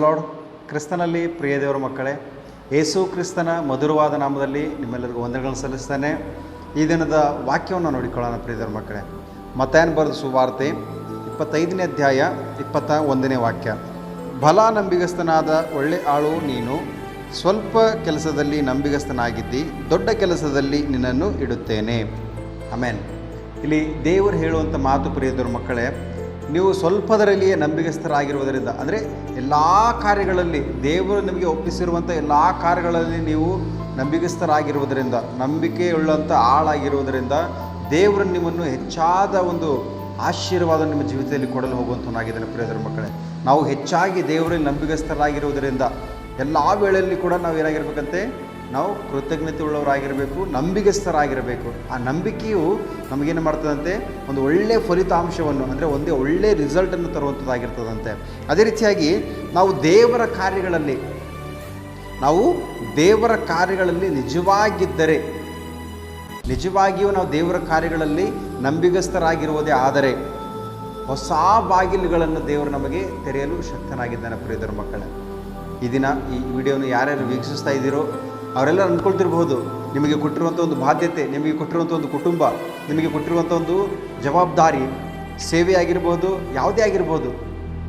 Lord. ಕ್ರಿಸ್ತನಲ್ಲಿ ಪ್ರಿಯ ದೇವರ ಮಕ್ಕಳೇ, ಯೇಸು ಕ್ರಿಸ್ತನ ಮಧುರವಾದ ನಾಮದಲ್ಲಿ ನಿಮ್ಮೆಲ್ಲರಿಗೂ ವಂದನೆಗಳನ್ನು ಸಲ್ಲಿಸ್ತಾನೆ ಈ ದಿನದ ವಾಕ್ಯವನ್ನು ನೋಡಿಕೊಳ್ಳೋಣ ಪ್ರಿಯ ದೇವರ ಮಕ್ಕಳೇ. ಮತ್ತಾಯನ ಬರೆದ ಸುವಾರ್ತೆ ಇಪ್ಪತ್ತೈದನೇ ಅಧ್ಯಾಯ ಇಪ್ಪತ್ತ ಒಂದನೇ ವಾಕ್ಯ. ಬಲ ನಂಬಿಗಸ್ತನಾದ ಒಳ್ಳೆ ಆಳು ನೀನು, ಸ್ವಲ್ಪ ಕೆಲಸದಲ್ಲಿ ನಂಬಿಗಸ್ತನಾಗಿದ್ದಿ, ದೊಡ್ಡ ಕೆಲಸದಲ್ಲಿ ನಿನ್ನನ್ನು ಇಡುತ್ತೇನೆ. ಆಮೇನ್. ಇಲ್ಲಿ ದೇವರು ಹೇಳುವಂಥ ಮಾತು ಪ್ರಿಯದವ್ರ ಮಕ್ಕಳೇ ನೀವು ಸ್ವಲ್ಪದರಲ್ಲಿಯೇ ನಂಬಿಗಸ್ಥರಾಗಿರುವುದರಿಂದ, ಅಂದರೆ ಎಲ್ಲ ಕಾರ್ಯಗಳಲ್ಲಿ ದೇವರು ನಿಮಗೆ ಒಪ್ಪಿಸಿರುವಂಥ ಎಲ್ಲ ಕಾರ್ಯಗಳಲ್ಲಿ ನೀವು ನಂಬಿಗಸ್ತರಾಗಿರುವುದರಿಂದ ನಂಬಿಕೆಯುಳ್ಳಂಥ ಆಳಾಗಿರುವುದರಿಂದ ದೇವರು ನಿಮ್ಮನ್ನು ಹೆಚ್ಚಾದ ಒಂದು ಆಶೀರ್ವಾದ ನಿಮ್ಮ ಜೀವಿತದಲ್ಲಿ ಕೊಡಲು ಹೋಗುವಂಥವನಾಗಿದ್ದಾನೆ ಪ್ರಿಯದರ ಮಕ್ಕಳೇ. ನಾವು ಹೆಚ್ಚಾಗಿ ದೇವರಲ್ಲಿ ನಂಬಿಗಸ್ಥರಾಗಿರುವುದರಿಂದ ಎಲ್ಲ ವೇಳೆಯಲ್ಲಿ ಕೂಡ ನಾವು ಏನಾಗಿರ್ಬೇಕಂತೆ? ನಾವು ಕೃತಜ್ಞತೆ ಉಳ್ಳವರಾಗಿರಬೇಕು ನಂಬಿಕೆಸ್ಥರಾಗಿರಬೇಕು ಆ ನಂಬಿಕೆಯು ನಮಗೇನು ಮಾಡ್ತದಂತೆ? ಒಂದು ಒಳ್ಳೆಯ ಫಲಿತಾಂಶವನ್ನು, ಅಂದರೆ ಒಂದೇ ಒಳ್ಳೆಯ ರಿಸಲ್ಟನ್ನು ತರುವಂಥದ್ದಾಗಿರ್ತದಂತೆ. ಅದೇ ರೀತಿಯಾಗಿ ನಾವು ದೇವರ ಕಾರ್ಯಗಳಲ್ಲಿ, ನಾವು ದೇವರ ಕಾರ್ಯಗಳಲ್ಲಿ ನಿಜವಾಗಿದ್ದರೆ, ನಿಜವಾಗಿಯೂ ನಾವು ದೇವರ ಕಾರ್ಯಗಳಲ್ಲಿ ನಂಬಿಗಸ್ತರಾಗಿರುವುದೇ ಆದರೆ, ಹೊಸ ಬಾಗಿಲುಗಳನ್ನು ದೇವರು ನಮಗೆ ತೆರೆಯಲು ಶಕ್ತನಾಗಿದ್ದಾನೆ ಪ್ರಿಯದರ ಮಕ್ಕಳೇ ಈ ದಿನ ಈ ವಿಡಿಯೋನ ಯಾರ್ಯಾರು ವೀಕ್ಷಿಸ್ತಾ ಇದ್ದೀರೋ ಅವರೆಲ್ಲ ಅಂದ್ಕೊಳ್ತಿರ್ಬೋದು ನಿಮಗೆ ಕೊಟ್ಟಿರುವಂಥ ಒಂದು ಬಾಧ್ಯತೆ, ನಿಮಗೆ ಕೊಟ್ಟಿರುವಂಥ ಒಂದು ಕುಟುಂಬ, ನಿಮಗೆ ಕೊಟ್ಟಿರುವಂಥ ಒಂದು ಜವಾಬ್ದಾರಿ ಸೇವೆ ಆಗಿರ್ಬೋದು ಯಾವುದೇ ಆಗಿರ್ಬೋದು.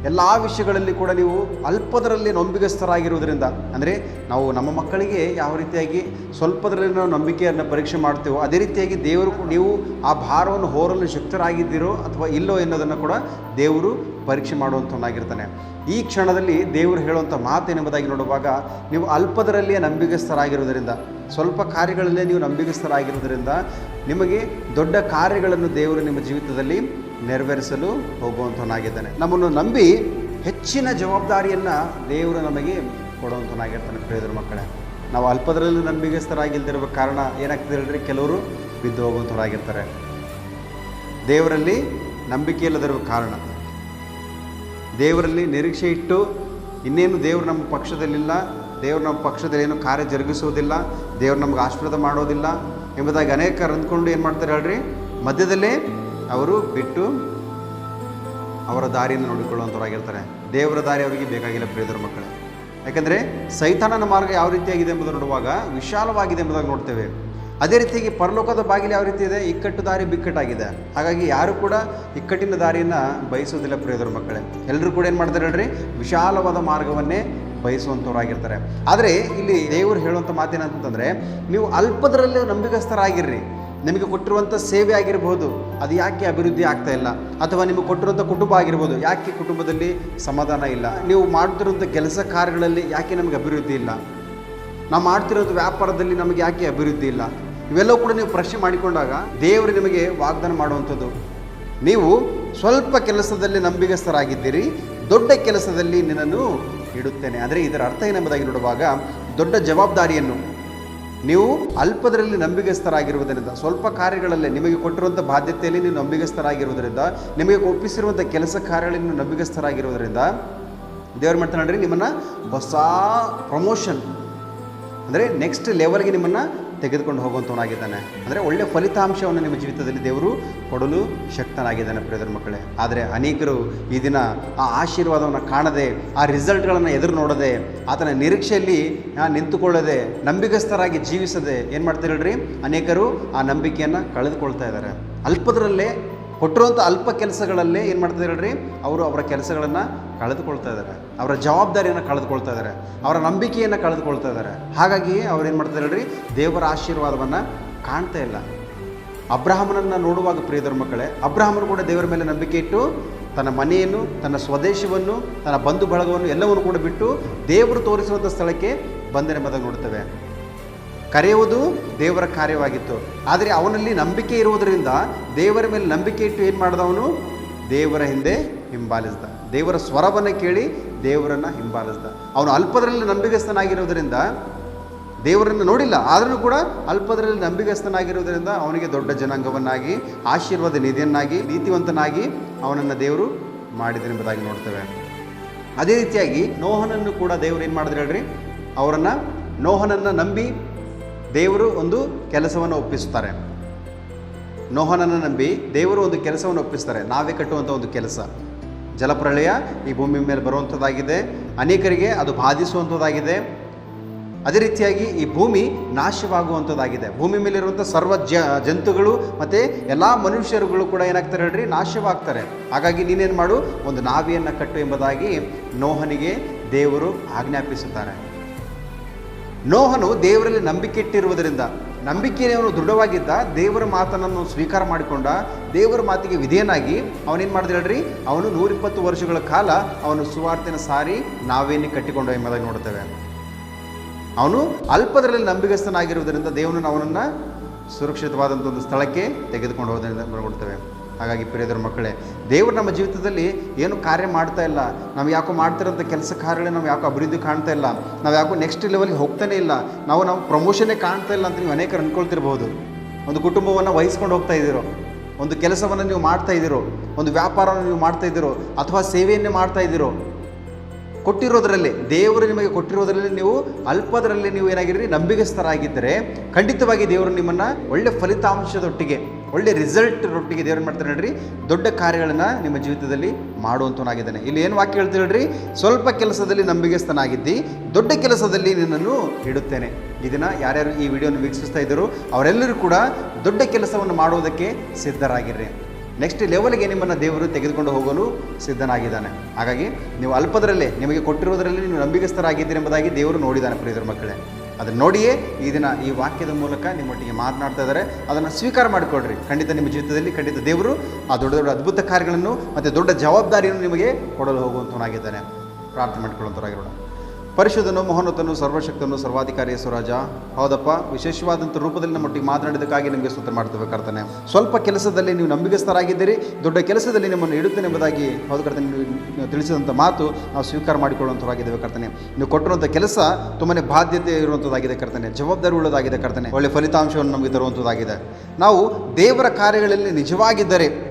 ಎಲ್ಲ ವಿಷಯಗಳಲ್ಲಿ ಕೂಡ ನೀವು ಅಲ್ಪದರಲ್ಲಿ ನಂಬಿಕಸ್ಥರಾಗಿರುವುದರಿಂದ ಅಂದರೆ ನಾವು ನಮ್ಮ ಮಕ್ಕಳಿಗೆ ಯಾವ ರೀತಿಯಾಗಿ ಸ್ವಲ್ಪದರಲ್ಲಿ ನಾವು ನಂಬಿಕೆಯನ್ನು ಪರೀಕ್ಷೆ ಮಾಡ್ತೇವೋ, ಅದೇ ರೀತಿಯಾಗಿ ದೇವರು ನೀವು ಆ ಭಾರವನ್ನು ಹೋರಲು ಶಕ್ತರಾಗಿದ್ದೀರೋ ಅಥವಾ ಇಲ್ಲೋ ಎನ್ನೋದನ್ನು ಕೂಡ ದೇವರು ಪರೀಕ್ಷೆ ಮಾಡುವಂಥವನ್ನಾಗಿರ್ತಾನೆ ಈ ಕ್ಷಣದಲ್ಲಿ ದೇವರು ಹೇಳುವಂಥ ಮಾತೇನೆಂಬುದಾಗಿ ನೋಡುವಾಗ, ನೀವು ಅಲ್ಪದರಲ್ಲಿಯೇ ನಂಬಿಕಸ್ಥರಾಗಿರುವುದರಿಂದ ಸ್ವಲ್ಪ ಕಾರ್ಯಗಳಲ್ಲೇ ನೀವು ನಂಬಿಕಸ್ಥರಾಗಿರುವುದರಿಂದ ನಿಮಗೆ ದೊಡ್ಡ ಕಾರ್ಯಗಳನ್ನು ದೇವರು ನಿಮ್ಮ ಜೀವಿತದಲ್ಲಿ ನೆರವೇರಿಸಲು ಹೋಗುವಂಥವನಾಗಿದ್ದಾನೆ ನಮ್ಮನ್ನು ನಂಬಿ ಹೆಚ್ಚಿನ ಜವಾಬ್ದಾರಿಯನ್ನು ದೇವರು ನಮಗೆ ಕೊಡುವಂಥವನಾಗಿರ್ತಾನೆ ಪ್ರಿಯದ್ರ ಮಕ್ಕಳೇ. ನಾವು ಅಲ್ಪದರಲ್ಲಿ ನಂಬಿಗಸ್ತರಾಗಿಲ್ದಿರುವ ಕಾರಣ ಏನಾಗ್ತದೆ ಹೇಳ್ರಿ ಕೆಲವರು ಬಿದ್ದು ಹೋಗುವಂಥವರಾಗಿರ್ತಾರೆ ದೇವರಲ್ಲಿ ನಂಬಿಕೆ ಇಲ್ಲದಿರುವ ಕಾರಣ. ದೇವರಲ್ಲಿ ನಿರೀಕ್ಷೆ ಇಟ್ಟು ಇನ್ನೇನು ದೇವರು ನಮ್ಮ ಪಕ್ಷದಲ್ಲಿಲ್ಲ, ದೇವರು ನಮ್ಮ ಪಕ್ಷದಲ್ಲಿ ಏನು ಕಾರ್ಯ ಜರುಗಿಸುವುದಿಲ್ಲ, ದೇವರು ನಮ್ಗೆ ಆಶೀರ್ವಾದ ಮಾಡೋದಿಲ್ಲ ಎಂಬುದಾಗಿ ಅನೇಕರು ಅಂದ್ಕೊಂಡು ಏನು ಮಾಡ್ತಾರೆ ಹೇಳ್ರಿ? ಮಧ್ಯದಲ್ಲೇ ಅವರು ಬಿಟ್ಟು ಅವರ ದಾರಿಯನ್ನು ನೋಡಿಕೊಳ್ಳುವಂಥವ್ರಾಗಿರ್ತಾರೆ ದೇವರ ದಾರಿ ಅವರಿಗೆ ಬೇಕಾಗಿಲ್ಲ ಪ್ರಿಯದರ ಮಕ್ಕಳೇ. ಯಾಕಂದರೆ ಸೈತಾನನ ಮಾರ್ಗ ಯಾವ ರೀತಿಯಾಗಿದೆ ಎಂಬುದನ್ನು ನೋಡುವಾಗ ವಿಶಾಲವಾಗಿದೆ ಎಂಬುದಾಗಿ ನೋಡ್ತೇವೆ. ಅದೇ ರೀತಿಯಾಗಿ ಪರಲೋಕದ ಬಾಗಿಲು ಯಾವ ರೀತಿ ಇದೆ? ಇಕ್ಕಟ್ಟು ದಾರಿ ಬಿಕ್ಕಟ್ಟಾಗಿದೆ. ಹಾಗಾಗಿ ಯಾರು ಕೂಡ ಇಕ್ಕಟ್ಟಿನ ದಾರಿಯನ್ನು ಬಯಸುವುದಿಲ್ಲ ಪ್ರಿಯದರ ಮಕ್ಕಳೇ. ಎಲ್ಲರೂ ಕೂಡ ಏನು ಮಾಡ್ತಾರೆ ಹೇಳ್ರಿ? ವಿಶಾಲವಾದ ಮಾರ್ಗವನ್ನೇ ಬಯಸುವಂಥವರಾಗಿರ್ತಾರೆ ಆದರೆ ಇಲ್ಲಿ ದೇವರು ಹೇಳುವಂಥ ಮಾತೇನಂತಂದರೆ, ನೀವು ಅಲ್ಪದರಲ್ಲೇ ನಂಬಿಗಸ್ತರಾಗಿರ್ರಿ ನಿಮಗೆ ಕೊಟ್ಟಿರುವಂಥ ಸೇವೆ ಆಗಿರ್ಬೋದು, ಅದು ಯಾಕೆ ಅಭಿವೃದ್ಧಿ ಆಗ್ತಾ ಇಲ್ಲ? ಅಥವಾ ನಿಮಗೆ ಕೊಟ್ಟಿರುವಂಥ ಕುಟುಂಬ ಆಗಿರ್ಬೋದು, ಯಾಕೆ ಕುಟುಂಬದಲ್ಲಿ ಸಮಾಧಾನ ಇಲ್ಲ? ನೀವು ಮಾಡ್ತಿರುವಂಥ ಕೆಲಸ ಕಾರ್ಯಗಳಲ್ಲಿ ಯಾಕೆ ನಮಗೆ ಅಭಿವೃದ್ಧಿ ಇಲ್ಲ? ನಾವು ಮಾಡ್ತಿರೋದು ವ್ಯಾಪಾರದಲ್ಲಿ ನಮಗೆ ಯಾಕೆ ಅಭಿವೃದ್ಧಿ ಇಲ್ಲ? ಇವೆಲ್ಲವೂ ಕೂಡ ನೀವು ಪ್ರಶ್ನೆ ಮಾಡಿಕೊಂಡಾಗ ದೇವರು ನಿಮಗೆ ವಾಗ್ದಾನ ಮಾಡುವಂಥದ್ದು. ನೀವು ಸ್ವಲ್ಪ ಕೆಲಸದಲ್ಲಿ ನಂಬಿಗಸ್ತರಾಗಿದ್ದೀರಿ ದೊಡ್ಡ ಕೆಲಸದಲ್ಲಿ ನಿನ್ನನ್ನು ಇಡುತ್ತೇನೆ ಅಂದರೆ ಇದರ ಅರ್ಥ ಏನೆಂಬುದಾಗಿ ನೋಡುವಾಗ, ದೊಡ್ಡ ಜವಾಬ್ದಾರಿಯನ್ನು ನೀವು ಅಲ್ಪದರಲ್ಲಿ ನಂಬಿಗಸ್ತರಾಗಿರುವುದರಿಂದ ಸ್ವಲ್ಪ ಕಾರ್ಯಗಳಲ್ಲೇ ನಿಮಗೆ ಕೊಟ್ಟಿರುವಂಥ ಬಾಧ್ಯತೆಯಲ್ಲಿ ನೀವು ನಂಬಿಗಸ್ತರಾಗಿರುವುದರಿಂದ ನಿಮಗೆ ಒಪ್ಪಿಸಿರುವಂಥ ಕೆಲಸ ಕಾರ್ಯಗಳಲ್ಲಿ ನೀವು ನಂಬಿಗಸ್ತರಾಗಿರುವುದರಿಂದ ದೇವ್ರು ಮಾಡ್ತಾನೆ ನಿಮ್ಮನ್ನು ಹೊಸ ಪ್ರಮೋಷನ್ ಅಂದರೆ ನೆಕ್ಸ್ಟ್ ಲೆವೆಲ್ಗೆ ನಿಮ್ಮನ್ನು ತೆಗೆದುಕೊಂಡು ಹೋಗುವಂಥವನಾಗಿದ್ದಾನೆ ಅಂದರೆ ಒಳ್ಳೆಯ ಫಲಿತಾಂಶವನ್ನು ನಿಮ್ಮ ಜೀವಿತದಲ್ಲಿ ದೇವರು ಕೊಡಲು ಶಕ್ತನಾಗಿದ್ದಾನೆ ಪ್ರಿಯದರ ಮಕ್ಕಳೇ. ಆದರೆ ಅನೇಕರು ಈ ದಿನ ಆ ಆಶೀರ್ವಾದವನ್ನು ಕಾಣದೆ, ಆ ರಿಸಲ್ಟ್ಗಳನ್ನು ಎದುರು ನೋಡದೆ, ಆತನ ನಿರೀಕ್ಷೆಯಲ್ಲಿ ನಿಂತುಕೊಳ್ಳದೆ ನಂಬಿಕಸ್ಥರಾಗಿ ಜೀವಿಸದೆ ಏನು ಮಾಡ್ತಾರೆ ಹೇಳ್ರಿ? ಅನೇಕರು ಆ ನಂಬಿಕೆಯನ್ನು ಕಳೆದುಕೊಳ್ತಾ ಇದ್ದಾರೆ. ಅಲ್ಪದರಲ್ಲೇ ಕೊಟ್ಟಿರುವಂಥ ಅಲ್ಪ ಕೆಲಸಗಳಲ್ಲೇ ಏನು ಮಾಡ್ತಾರೆ ಹೇಳ್ರಿ? ಅವರು ಅವರ ಕೆಲಸಗಳನ್ನು ಕಳೆದುಕೊಳ್ತಾ ಇದ್ದಾರೆ. ಅವರ ಜವಾಬ್ದಾರಿಯನ್ನು ಕಳೆದುಕೊಳ್ತಾ ಇದ್ದಾರೆ. ಅವರ ನಂಬಿಕೆಯನ್ನು ಕಳೆದುಕೊಳ್ತಾ ಇದ್ದಾರೆ. ಹಾಗಾಗಿ ಅವ್ರು ಏನು ಮಾಡ್ತಾರೆ ಹೇಳ್ರಿ? ದೇವರ ಆಶೀರ್ವಾದವನ್ನು ಕಾಣ್ತಾ ಇಲ್ಲ. ಅಬ್ರಾಹ್ಮನನ್ನು ನೋಡುವಾಗ ಪ್ರಿಯದರ ಮಕ್ಕಳೇ, ಅಬ್ರಾಹ್ಮನು ಕೂಡ ದೇವರ ಮೇಲೆ ನಂಬಿಕೆ ಇಟ್ಟು, ತನ್ನ ಮನೆಯನ್ನು, ತನ್ನ ಸ್ವದೇಶವನ್ನು, ತನ್ನ ಬಂಧು ಬಳಗವನ್ನು ಎಲ್ಲವನ್ನು ಕೂಡ ಬಿಟ್ಟು ದೇವರು ತೋರಿಸುವಂಥ ಸ್ಥಳಕ್ಕೆ ಬಂದನೆಂಬುದಾಗಿ ನೋಡ್ತೇವೆ. ಕರೆಯುವುದು ದೇವರ ಕಾರ್ಯವಾಗಿತ್ತು. ಆದರೆ ಅವನಲ್ಲಿ ನಂಬಿಕೆ ಇರುವುದರಿಂದ ದೇವರ ಮೇಲೆ ನಂಬಿಕೆ ಇಟ್ಟು ಏನು ಮಾಡಿದವನು? ದೇವರ ಹಿಂದೆ ಹಿಂಬಾಲಿಸ್ದ. ದೇವರ ಸ್ವರವನ್ನು ಕೇಳಿ ದೇವರನ್ನು ಹಿಂಬಾಲಿಸ್ದ. ಅವನು ಅಲ್ಪದರಲ್ಲಿ ನಂಬಿಗಸ್ತನಾಗಿರುವುದರಿಂದ ದೇವರನ್ನು ನೋಡಿಲ್ಲ. ಆದರೂ ಕೂಡ ಅಲ್ಪದರಲ್ಲಿ ನಂಬಿಗಸ್ತನಾಗಿರುವುದರಿಂದ ಅವನಿಗೆ ದೊಡ್ಡ ಜನಾಂಗವನ್ನಾಗಿ, ಆಶೀರ್ವಾದ ನಿಧಿಯನ್ನಾಗಿ, ನೀತಿವಂತನಾಗಿ ಅವನನ್ನು ದೇವರು ಮಾಡಿದನೆಂಬುದಾಗಿ ನೋಡ್ತೇವೆ. ಅದೇ ರೀತಿಯಾಗಿ ನೋಹನನ್ನು ಕೂಡ ದೇವರು ಏನು ಮಾಡಿದ್ರು ಹೇಳ್ರಿ? ಅವರನ್ನು ನೋಹನನ್ನು ನಂಬಿ ದೇವರು ಒಂದು ಕೆಲಸವನ್ನು ಒಪ್ಪಿಸ್ತಾರೆ ನೋಹನನ್ನು ನಂಬಿ ದೇವರು ಒಂದು ಕೆಲಸವನ್ನು ಒಪ್ಪಿಸ್ತಾರೆ ನಾವೇ ಕಟ್ಟುವಂಥ ಒಂದು ಕೆಲಸ. ಜಲಪ್ರಳಯ ಈ ಭೂಮಿ ಮೇಲೆ ಬರುವಂಥದ್ದಾಗಿದೆ. ಅನೇಕರಿಗೆ ಅದು ಬಾಧಿಸುವಂಥದ್ದಾಗಿದೆ. ಅದೇ ರೀತಿಯಾಗಿ ಈ ಭೂಮಿ ನಾಶವಾಗುವಂಥದ್ದಾಗಿದೆ. ಭೂಮಿ ಮೇಲಿರುವಂಥ ಸರ್ವ ಜ, ಜಂತುಗಳು ಮತ್ತು ಎಲ್ಲ ಮನುಷ್ಯರುಗಳು ಕೂಡ ಏನಾಗ್ತಾರೆ ಹೇಳ್ರಿ? ನಾಶವಾಗ್ತಾರೆ. ಹಾಗಾಗಿ ನೀನೇನು ಮಾಡು, ಒಂದು ನಾವಿಯನ್ನು ಕಟ್ಟು ಎಂಬುದಾಗಿ ನೋಹನಿಗೆ ದೇವರು ಆಜ್ಞಾಪಿಸುತ್ತಾರೆ. ನೋಹನು ದೇವರಲ್ಲಿ ನಂಬಿಕೆ ಇಟ್ಟಿರುವುದರಿಂದ ನಂಬಿಕೆಯನ್ನು ದೃಢವಾಗಿದ್ದ ದೇವರ ಮಾತನನ್ನು ಸ್ವೀಕಾರ ಮಾಡಿಕೊಂಡ ದೇವರ ಮಾತಿಗೆ ವಿಧೇಯನಾಗಿ ಅವನೇನು ಮಾಡಿದ ಹೇಳ್ರಿ? ಅವನು ನೂರಿಪ್ಪತ್ತು ವರ್ಷಗಳ ಕಾಲ ಅವನು ಸುವಾರ್ತೆನ ಸಾರಿ ನಾವೇನೇ ಕಟ್ಟಿಕೊಂಡು ಎಂಬುದಾಗಿ ನೋಡ್ತೇವೆ. ಅವನು ಅಲ್ಪದರಲ್ಲಿ ನಂಬಿಗಸ್ತನಾಗಿರುವುದರಿಂದ ದೇವನು ಅವನನ್ನು ಸುರಕ್ಷಿತವಾದಂಥ ಒಂದು ಸ್ಥಳಕ್ಕೆ ತೆಗೆದುಕೊಂಡು ಹೋದರಿಂದ ನೋಡ್ತೇವೆ ಹಾಗಾಗಿ ಪ್ರಿಯದರ ಮಕ್ಕಳೇ, ದೇವರು ನಮ್ಮ ಜೀವಿತದಲ್ಲಿ ಏನು ಕಾರ್ಯ ಮಾಡ್ತಾ ಇಲ್ಲ, ನಾವು ಯಾಕೋ ಮಾಡ್ತಿರೋಂಥ ಕೆಲಸ ಕಾರ್ಯಗಳೇ ನಾವು ಯಾಕೋ ಅಭಿವೃದ್ಧಿ ಕಾಣ್ತಾ ಇಲ್ಲ, ನಾವು ಯಾಕೋ ನೆಕ್ಸ್ಟ್ ಲೆವೆಲ್ಗೆ ಹೋಗ್ತಾನೆ ಇಲ್ಲ, ನಾವು ನಾವು ಪ್ರಮೋಷನೇ ಕಾಣ್ತಾ ಇಲ್ಲ ಅಂತ ನೀವು ಅನೇಕರು ಅಂದ್ಕೊಳ್ತಿರ್ಬೋದು ಒಂದು ಕುಟುಂಬವನ್ನು ವಹಿಸ್ಕೊಂಡು ಹೋಗ್ತಾ ಇದ್ದೀರೋ, ಒಂದು ಕೆಲಸವನ್ನು ನೀವು ಮಾಡ್ತಾ ಇದ್ದೀರೋ, ಒಂದು ವ್ಯಾಪಾರವನ್ನು ನೀವು ಮಾಡ್ತಾ ಇದ್ದೀರೋ, ಅಥವಾ ಸೇವೆಯನ್ನೇ ಮಾಡ್ತಾ ಇದ್ದೀರೋ, ಕೊಟ್ಟಿರೋದರಲ್ಲಿ, ದೇವರು ನಿಮಗೆ ಕೊಟ್ಟಿರೋದರಲ್ಲಿ ನೀವು ಅಲ್ಪದರಲ್ಲಿ ನೀವು ಏನಾಗಿರಿ ನಂಬಿಗಸ್ತರಾಗಿದ್ದರೆ ಖಂಡಿತವಾಗಿ ದೇವರು ನಿಮ್ಮನ್ನು ಒಳ್ಳೆಯ ಫಲಿತಾಂಶದೊಟ್ಟಿಗೆ ಒಳ್ಳೆ ರಿಸಲ್ಟ್ ರೊಟ್ಟಿಗೆ ದೇವ್ರು ಮಾಡ್ತಾರೆ ಹೇಳ್ರಿ ದೊಡ್ಡ ಕಾರ್ಯಗಳನ್ನು ನಿಮ್ಮ ಜೀವಿತದಲ್ಲಿ ಮಾಡುವಂಥವನಾಗಿದ್ದಾನೆ ಇಲ್ಲಿ ಏನು ವಾಕ್ಯ ಹೇಳ್ತೀರಿ ಸ್ವಲ್ಪ ಕೆಲಸದಲ್ಲಿ ನಂಬಿಕೆಸ್ತನಾಗಿದ್ದಿ ದೊಡ್ಡ ಕೆಲಸದಲ್ಲಿ ನಿನ್ನನ್ನು ಇಡುತ್ತೇನೆ ಇದನ್ನು ಯಾರ್ಯಾರು ಈ ವಿಡಿಯೋನ ವೀಕ್ಷಿಸ್ತಾ ಇದ್ದರು ಅವರೆಲ್ಲರೂ ಕೂಡ ದೊಡ್ಡ ಕೆಲಸವನ್ನು ಮಾಡುವುದಕ್ಕೆ ಸಿದ್ಧರಾಗಿರ್ರಿ. ನೆಕ್ಸ್ಟ್ ಲೆವೆಲ್ಗೆ ನಿಮ್ಮನ್ನು ದೇವರು ತೆಗೆದುಕೊಂಡು ಹೋಗಲು ಸಿದ್ಧನಾಗಿದ್ದಾನೆ. ಹಾಗಾಗಿ ನೀವು ಅಲ್ಪದರಲ್ಲೇ ನಿಮಗೆ ಕೊಟ್ಟಿರೋದರಲ್ಲಿ ನೀವು ನಂಬಿಕೆಸ್ಥರಾಗಿದ್ದೀರಿ ಎಂಬುದಾಗಿ ದೇವರು ನೋಡಿದ್ದಾನೆ ಪ್ರಿಯರ ಮಕ್ಕಳೇ. ಅದನ್ನು ನೋಡಿಯೇ ಈ ದಿನ ಈ ವಾಕ್ಯದ ಮೂಲಕ ನಿಮ್ಮೊಟ್ಟಿಗೆ ಮಾತನಾಡ್ತಾ ಇದ್ದಾರೆ. ಅದನ್ನು ಸ್ವೀಕಾರ ಮಾಡಿಕೊಡ್ರಿ ಖಂಡಿತ ನಿಮ್ಮ ಜೀವಿತದಲ್ಲಿ ಖಂಡಿತ ದೇವರು ಆ ದೊಡ್ಡ ದೊಡ್ಡ ಅದ್ಭುತ ಕಾರ್ಯಗಳನ್ನು ಮತ್ತು ದೊಡ್ಡ ಜವಾಬ್ದಾರಿಯನ್ನು ನಿಮಗೆ ಕೊಡಲು ಹೋಗುವಂಥವನಾಗಿದ್ದಾನೆ ಪ್ರಾರ್ಥನೆ ಮಾಡಿಕೊಳ್ಳುವಂಥವರಾಗಿರೋಣ ಪರಿಶುದ್ಧನು ಮಹೋನ್ನತನು ಸರ್ವಶಕ್ತನು ಸರ್ವಾಧಿಕಾರಿ ಸ್ವರಾಜ. ಹೌದಪ್ಪ, ವಿಶೇಷವಾದಂಥ ರೂಪದಲ್ಲಿ ನಮ್ಮೊಟ್ಟಿಗೆ ಮಾತನಾಡಿದ್ದಕ್ಕಾಗಿ ನಿಮಗೆ ಸ್ತೋತ್ರ ಮಾಡ್ತೇವೆ ಸ್ವಲ್ಪ ಕೆಲಸದಲ್ಲಿ ನೀವು ನಂಬಿಕಸ್ಥರಾಗಿದ್ದೀರಿ ದೊಡ್ಡ ಕೆಲಸದಲ್ಲಿ ನಿಮ್ಮನ್ನು ಇಡುತ್ತೇನೆ ಎಂಬುದಾಗಿ ಹೌದು ಕರ್ತನೆ, ನೀವು ತಿಳಿಸಿದಂಥ ಮಾತು ನಾವು ಸ್ವೀಕಾರ ಮಾಡಿಕೊಳ್ಳುವಂಥವಾಗಿದ್ದೇವೆ ಕರ್ತನೆ. ನೀವು ಕೊಟ್ಟಿರುವಂಥ ಕೆಲಸ ತುಂಬನೇ ಬಾಧ್ಯತೆ ಇರುವಂಥದ್ದಾಗಿದೆ ಕರ್ತನೆ, ಜವಾಬ್ದಾರಿ ಉಳ್ಳದಾಗಿದೆ ಕರ್ತನೆ, ಒಳ್ಳೆ ಫಲಿತಾಂಶವನ್ನು ನಮಗೆ ತರುವಂಥದ್ದಾಗಿದೆ. ನಾವು ದೇವರ ಕಾರ್ಯಗಳಲ್ಲಿ ನಿಜವಾಗಿದ್ದರೆ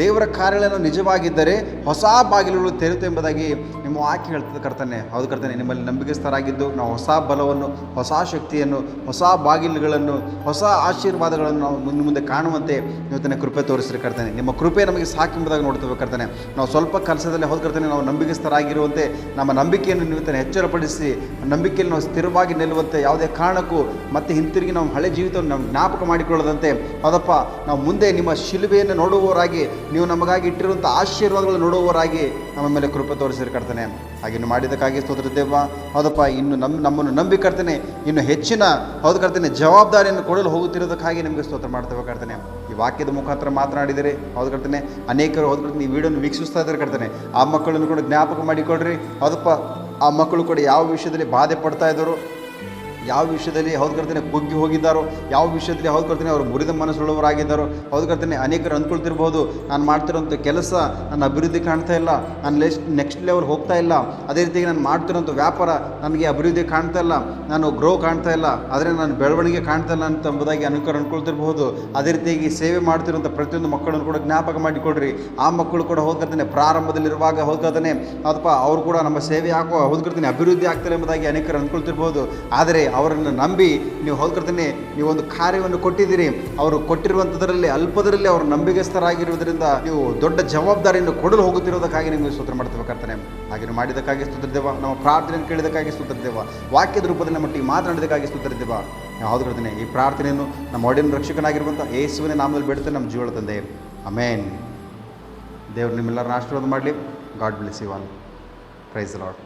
ದೇವರ ಕಾರ್ಯಗಳನ್ನು ನಿಜವಾಗಿದ್ದರೆ ಹೊಸ ಬಾಗಿಲುಗಳು ತೆರೆಯುತ್ತೆ ಎಂಬುದಾಗಿ ನಿಮ್ಮ ಆಕೆ ಹೇಳ್ತದೆ ಕರ್ತಾನೆ. ಹೌದು ಕರ್ತನೆ, ನಿಮ್ಮಲ್ಲಿ ನಂಬಿಕೆಸ್ತರಾಗಿದ್ದು ನಾವು ಹೊಸ ಬಲವನ್ನು, ಹೊಸ ಶಕ್ತಿಯನ್ನು, ಹೊಸ ಬಾಗಿಲುಗಳನ್ನು, ಹೊಸ ಆಶೀರ್ವಾದಗಳನ್ನು ನಾವು ಮುಂದೆ ಮುಂದೆ ಕಾಣುವಂತೆ ಇವತ್ತಿನ ಕೃಪೆ ತೋರಿಸ್ರಿ ಕರ್ತಾನೆ. ನಿಮ್ಮ ಕೃಪೆ ನಮಗೆ ಸಾಕೆಂಬುದಾಗಿ ನೋಡ್ತೇವೆ ಕರ್ತಾನೆ. ನಾವು ಸ್ವಲ್ಪ ಕೆಲಸದಲ್ಲಿ, ಹೌದು ಕರ್ತಾನೆ, ನಾವು ನಂಬಿಕೆಸ್ತರಾಗಿರುವಂತೆ ನಮ್ಮ ನಂಬಿಕೆಯನ್ನು ನೀವು ಎಚ್ಚರಪಡಿಸಿ, ನಂಬಿಕೆಯಲ್ಲಿ ನಾವು ಸ್ಥಿರವಾಗಿ ನಿಲ್ಲುವಂತೆ ಯಾವುದೇ ಕಾರಣಕ್ಕೂ ಮತ್ತೆ ಹಿಂತಿರುಗಿ ನಾವು ಹಳೆ ಜೀವಿತವನ್ನು ನಾವು ಜ್ಞಾಪಕ ಮಾಡಿಕೊಳ್ಳದಂತೆ. ಅದಪ್ಪ ನಾವು ಮುಂದೆ ನಿಮ್ಮ ಶಿಲುಬೆಯನ್ನು ನೋಡುವವರಾಗಿ ನೀವು ನಮಗಾಗಿ ಇಟ್ಟಿರುವಂಥ ಆಶೀರ್ವಾದಗಳು ನೋಡುವವರಾಗಿ ನಮ್ಮ ಮೇಲೆ ಕೃಪೆ ತೋರಿಸಿರಿ ಕರ್ತನೆ. ಹಾಗೆ ಇನ್ನು ಮಾಡಿದ್ದಕ್ಕಾಗಿ ಸ್ತೋತ್ರ ದೇವ. ಹೌದಪ್ಪ, ಇನ್ನು ನಮ್ಮ ನಮ್ಮನ್ನು ನಂಬಿ ಕರ್ತನೆ, ಇನ್ನು ಹೆಚ್ಚಿನ, ಹೌದು ಕರ್ತನೆ, ಜವಾಬ್ದಾರಿಯನ್ನು ಕೊಡಲು ಹೋಗುತ್ತಿರೋದಕ್ಕಾಗಿ ನಿಮಗೆ ಸ್ತೋತ್ರ ಮಾಡ್ತೇವೆ ಕರ್ತನೆ. ಈ ವಾಕ್ಯದ ಮುಖಾಂತರ ಮಾತನಾಡಿದರೆ. ಹೌದು ಕರ್ತನೆ, ಅನೇಕರು ಹೌದು ಕರ್ತನೆ ಈ ವಿಡಿಯೋನ ವೀಕ್ಷಿಸ್ತಾ ಇದ್ದಾರೆ ಕರ್ತನೆ. ಆ ಮಕ್ಕಳನ್ನು ಕೂಡ ಜ್ಞಾಪಕ ಮಾಡಿಕೊಡ್ರಿ. ಹೌದಪ್ಪ, ಆ ಮಕ್ಕಳು ಕೂಡ ಯಾವ ವಿಷಯದಲ್ಲಿ ಬಾಧೆ ಪಡ್ತಾ ಇದ್ದರು ಯಾವ ವಿಷಯದಲ್ಲಿ ಹೌದು ಕರ್ತನೆ ಕುಗ್ಗಿ ಹೋಗಿದ್ದಾರೋ, ಯಾವ ವಿಷಯದಲ್ಲಿ ಹೌದು ಕರ್ತನೆ ಅವರು ಮುರಿದ ಮನಸ್ಸುಳ್ಳವರಾಗಿದ್ದಾರೋ ಹೌದು ಕರ್ತನೆ ಅನೇಕರು ಅಂದ್ಕೊಳ್ತಿರ್ಬೋದು ನಾನು ಮಾಡ್ತಿರೋಂಥ ಕೆಲಸ ನನ್ನ ಅಭಿವೃದ್ಧಿ ಕಾಣ್ತಾ ಇಲ್ಲ, ನಾನು ಲೆಸ್ಟ್ ನೆಕ್ಸ್ಟ್ ಲೆವೆಲ್ ಹೋಗ್ತಾ ಇಲ್ಲ, ಅದೇ ರೀತಿಯಾಗಿ ನಾನು ಮಾಡ್ತಿರೋಂಥ ವ್ಯಾಪಾರ ನನಗೆ ಅಭಿವೃದ್ಧಿ ಕಾಣ್ತಾ ಇಲ್ಲ, ನಾನು ಗ್ರೋ ಕಾಣ್ತಾ ಇಲ್ಲ, ಆದರೆ ನಾನು ಬೆಳವಣಿಗೆ ಕಾಣ್ತಾ ಇಲ್ಲ ಅಂತ ಎಂಬುದಾಗಿ ಅನೇಕರು ಅಂದ್ಕೊಳ್ತಿರ್ಬೋದು ಅದೇ ರೀತಿಯಾಗಿ ಸೇವೆ ಮಾಡ್ತಿರುವಂಥ ಪ್ರತಿಯೊಂದು ಮಕ್ಕಳನ್ನು ಕೂಡ ಜ್ಞಾಪಕ ಮಾಡಿಕೊಡ್ರಿ, ಆ ಮಕ್ಕಳು ಕೂಡ ಹೋಗ್ಕರ್ತಾನೆ ಪ್ರಾರಂಭದಲ್ಲಿರುವಾಗ ಹೋಗ್ಕರ್ತಾನೆ ಅದಪ್ಪ ಅವರು ಕೂಡ ನಮ್ಮ ಸೇವೆ ಹಾಕೋ ಹೋದ್ಕರ್ತಾನೆ ಅಭಿವೃದ್ಧಿ ಆಗ್ತಾರೆ ಎಂಬುದಾಗಿ ಅನೇಕರು ಅಂದ್ಕೊಳ್ತಿರ್ಬೋದು ಆದರೆ ಅವರನ್ನು ನಂಬಿ ನೀವು ಹೋಗ್ಕರ್ತಾನೆ ನೀವು ಒಂದು ಕಾರ್ಯವನ್ನು ಕೊಟ್ಟಿದ್ದೀರಿ. ಅವರು ಕೊಟ್ಟಿರುವಂಥದ್ರಲ್ಲಿ, ಅಲ್ಪದರಲ್ಲಿ ಅವರು ನಂಬಿಗಸ್ತರಾಗಿರುವುದರಿಂದ ನೀವು ದೊಡ್ಡ ಜವಾಬ್ದಾರಿಯನ್ನು ಕೊಡಲು ಹೋಗುತ್ತಿರುವುದಕ್ಕಾಗಿ ನಿಮಗೆ ಸ್ತೋತ್ರ ಮಾಡ್ತೇವೆ ಕರ್ತನೆ. ಹಾಗೆ ಮಾಡಿದ್ದಕ್ಕಾಗಿ ದೇವ, ನಮ್ಮ ಪ್ರಾರ್ಥನೆಯನ್ನು ಕೇಳಿದಕ್ಕಾಗಿ ಸ್ತುತಿದ್ದೇವ ವಾಕ್ಯದ ರೂಪದಲ್ಲಿ ನಮ್ಮ ಮಟ್ಟಿಗೆ ಮಾತನಾಡಿದಕ್ಕಾಗಿ ನಾವು ಹೌದು ಕರ್ತನೆ, ಈ ಪ್ರಾರ್ಥನೆಯನ್ನು ನಮ್ಮ ಒಡೆಯ ರಕ್ಷಕನಾಗಿರುವಂಥ ಯೇಸುವಿನ ನಾಮದಲ್ಲಿ ಬೇಡುತ್ತೆ ನಮ್ಮ ಜೀವನ ತಂದೆ. ಅಮೇನ್ ದೇವರು ನಿಮ್ಮೆಲ್ಲರನ್ನ ಆಶೀರ್ವಾದ ಮಾಡಲಿ. God bless you all. Praise Lord